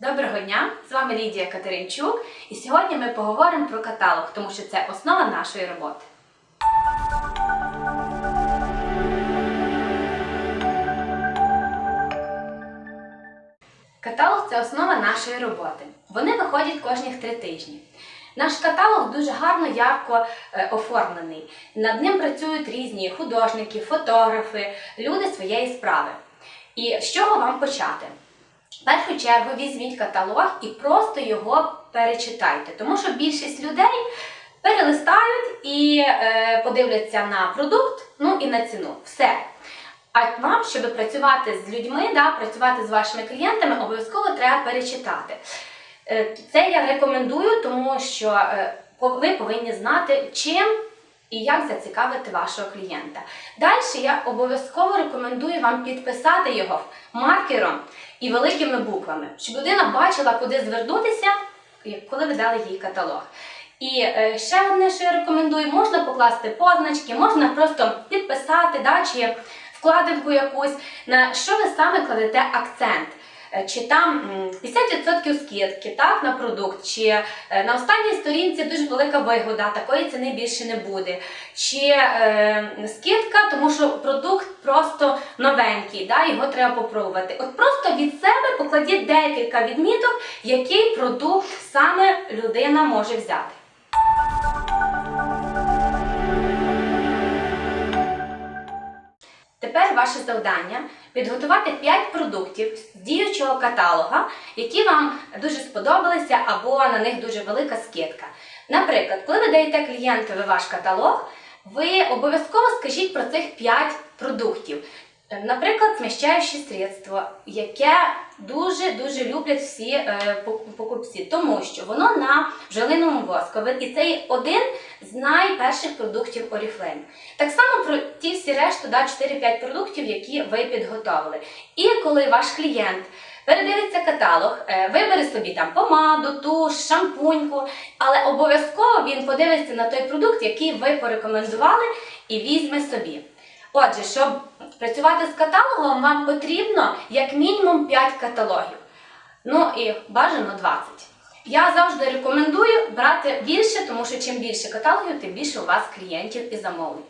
Доброго дня! З вами Лідія Катеринчук, і сьогодні ми поговоримо про каталог, тому що це основа нашої роботи. Каталог це основа нашої роботи. Вони виходять кожних три тижні. Наш каталог дуже гарно, ярко е, оформлений. Над ним працюють різні художники, фотографи, люди своєї справи. І з чого вам почати? В першу чергу візьміть каталог і просто його перечитайте, тому що більшість людей перелистають і е, подивляться на продукт, ну і на ціну. Все. А вам, щоб працювати з людьми, да, працювати з вашими клієнтами, обов'язково треба перечитати. Е, Це я рекомендую, тому що е, ви повинні знати, чим і як зацікавити вашого клієнта. Далі я обов'язково рекомендую вам підписати його маркером і великими буквами, щоб людина бачила, куди звернутися, коли ви дали їй каталог. І е, ще одне, що я рекомендую, можна покласти позначки, можна просто підписати, да, чи вкладинку якусь, на що ви саме кладете акцент. Е, Чи там 50% скидки так, на продукт, чи е, на останній сторінці дуже велика вигода, такої ціни більше не буде. Чи е, скидка, тому що продукт просто новенький, да, його треба попробувати. От просто від себе покладіть декілька відміток, який продукт саме людина може взяти. Тепер ваше завдання підготувати 5 продуктів з діючого каталога, які вам дуже сподобалися або на них дуже велика скидка. Наприклад, коли ви даєте клієнтові ваш каталог, ви обов'язково скажіть про цих 5 продуктів. Наприклад, сміщаюче средство, яке дуже-дуже люблять всі е, покупці, тому що воно на бджолиному воскові, і це один з найперших продуктів Oriflame. Так само про ті всі решту, да, 4-5 продуктів, які ви підготовили. І коли ваш клієнт передивиться каталог, е, вибере собі там помаду, туш, шампуньку, але обов'язково він подивиться на той продукт, який ви порекомендували, і візьме собі. Отже, щоб працювати з каталогом, вам потрібно як мінімум 5 каталогів. Ну і бажано 20. Я завжди рекомендую брати більше, тому що чим більше каталогів, тим більше у вас клієнтів і замовлень.